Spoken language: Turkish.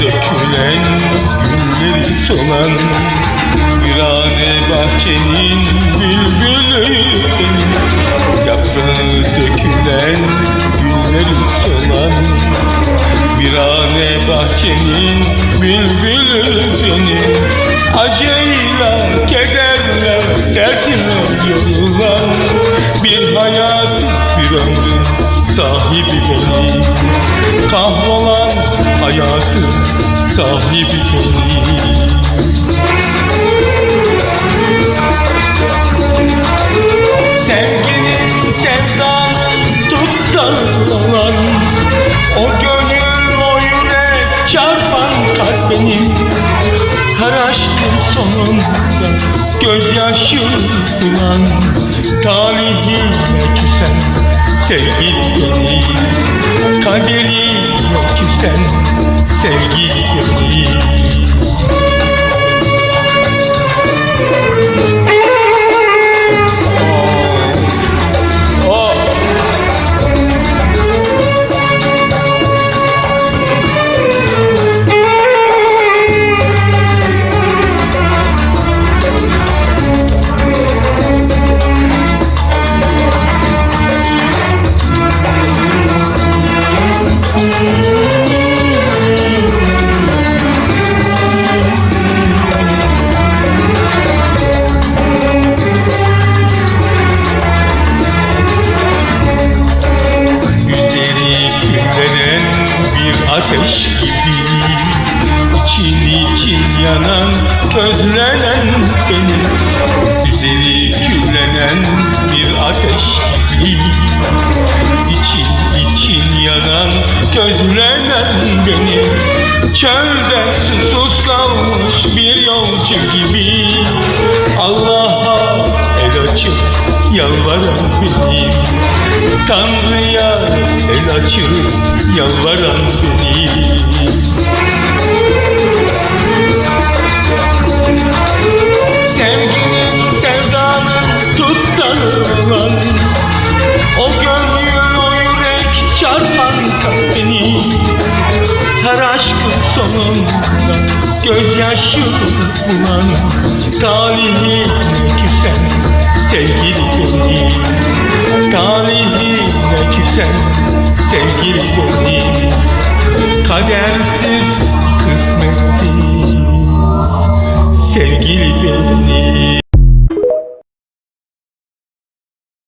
Dökülen gülleri solan Virane bahçenin bülbülü. Yaprağı dökülen gülleri solan Virane bahçenin bülbülü. Benim Acıyla, kederle, dertimle yorulan Bir hayat, bir ömrün sahibi benim. Kahrolan hayatın sahibi benim Sevginin sevdanın tutsağı olan O gönül o çarpan kalp Her aşkın sonunda gözyaşı bulan Talihine küsen sevgili benim Kaderine küsen sevgili benim bir ateş gibi İçin için yanan közlenen benim Üzeri küllenen bir ateş gibi İçin için yanan közlenen benim Çölde susuz kalmış bir yolcu gibi Allah'a el açıp yalvaran benim Tanrı'ya el açıp yalvaran benim Sevginin sevdanın tutsağı olan O gönül o yürek kalbini Her aşkın sonunda gözyaşı bulan Talihine küsen sevgili benim Talihine küsen sevgili benim Kadersiz kısmetsiz sevgili benim